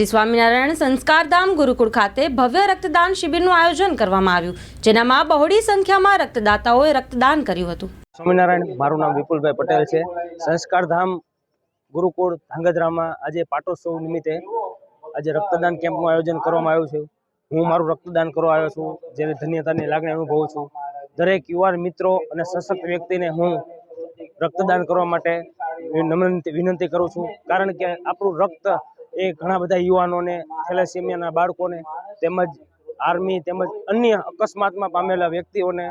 શ્રી સ્વામિનારાયણ સંસ્કારધામ ગુરુકુળ ખાતે ભવ્ય રક્તદાન શિબિરનું આયોજન કરવામાં આવ્યું, જેનામાં બહોળી સંખ્યામાં રક્તદાતાઓએ રક્તદાન કર્યું હતું. સ્વામિનારાયણ, મારું નામ વિપુલભાઈ પટેલ છે. સંસ્કારધામ ગુરુકુળ ધાંગધ્રામાં આજે પાટોત્સવ નિમિત્તે આજે રક્તદાન કેમ્પનું આયોજન કરવામાં આવ્યું છે. હું મારું રક્તદાન કરવા આવ્યો છું, જેને ધન્યતાની લાગણી અનુભવું છું. દરેક યુવાન મિત્રો અને સશક્ત વ્યક્તિને હું રક્તદાન કરવા માટે વિનંતી કરું છું. કારણ કે આપણું રક્ત એ ઘણા બધા યુવાનોને, થેલેસેમિયાના બાળકોને તેમજ આર્મી તેમજ અન્ય અકસ્માતમાં પામેલા વ્યક્તિઓને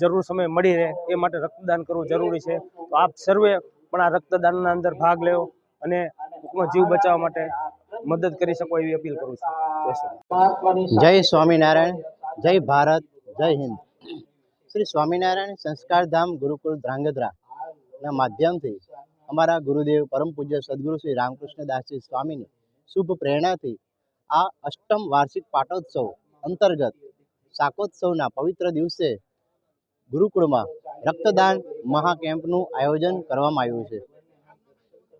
જરૂર સમય મળી રહે એ માટે રક્તદાન કરવું જરૂરી છે. તો આપ સર્વે પણ આ રક્તદાનના અંદર ભાગ લેવો અને ટૂંકમાં જીવ બચાવવા માટે મદદ કરી શકો એવી અપીલ કરું છું. જય સ્વામિનારાયણ, જય ભારત, જય હિન્દ. શ્રી સ્વામિનારાયણ સંસ્કારધામ ગુરુકુળ ધ્રાંગધ્રા માધ્યમથી અમારા ગુરુદેવ પરમ પૂજ્ય સદગુરુ શ્રી રામકૃષ્ણદાસજી સ્વામીની શુભ પ્રેરણાથી આ અષ્ટમ વાર્ષિક પાટોત્સવ અંતર્ગત શાકોત્સવના પવિત્ર દિવસે ગુરુકુળમાં રક્તદાન મહાકેમ્પનું આયોજન કરવામાં આવ્યું છે.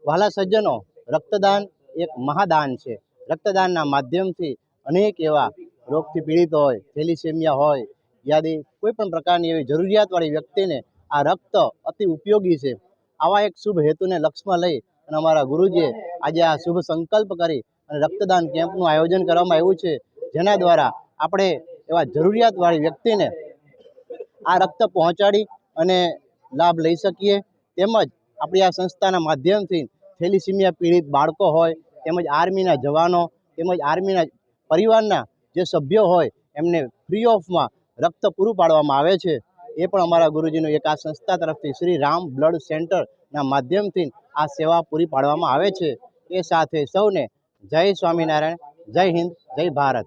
વહાલા સજ્જનો, રક્તદાન એક મહાદાન છે. રક્તદાનના માધ્યમથી અનેક એવા રોગથી પીડિત હોય, થેલિસેમિયા હોય, યાદી કોઈ પણ પ્રકારની એવી જરૂરિયાતવાળી વ્યક્તિને આ રક્ત અતિ ઉપયોગી છે. આવા એક શુભ હેતુને લક્ષમાં લઈ અને અમારા ગુરુજીએ આજે આ શુભ સંકલ્પ કરી અને રક્તદાન કેમ્પનું આયોજન કરવામાં આવ્યું છે, જેના દ્વારા આપણે એવા જરૂરિયાતવાળી વ્યક્તિને આ રક્ત પહોંચાડી અને લાભ લઈ શકીએ. તેમજ આપણી આ સંસ્થાના માધ્યમથી થેલિસીમિયા પીડિત બાળકો હોય, તેમજ આર્મીના જવાનો, તેમજ આર્મીના પરિવારના જે સભ્યો હોય, એમને ફ્રી ઓફમાં રક્ત પૂરું પાડવામાં આવે છે. એ પણ અમારા ગુરુજીનું એક આ સંસ્થા તરફથી શ્રી રામ બ્લડ સેન્ટરના માધ્યમથી આ સેવા પૂરી પાડવામાં આવે છે. એ સાથે સૌને જય સ્વામિનારાયણ, જય હિન્દ, જય ભારત.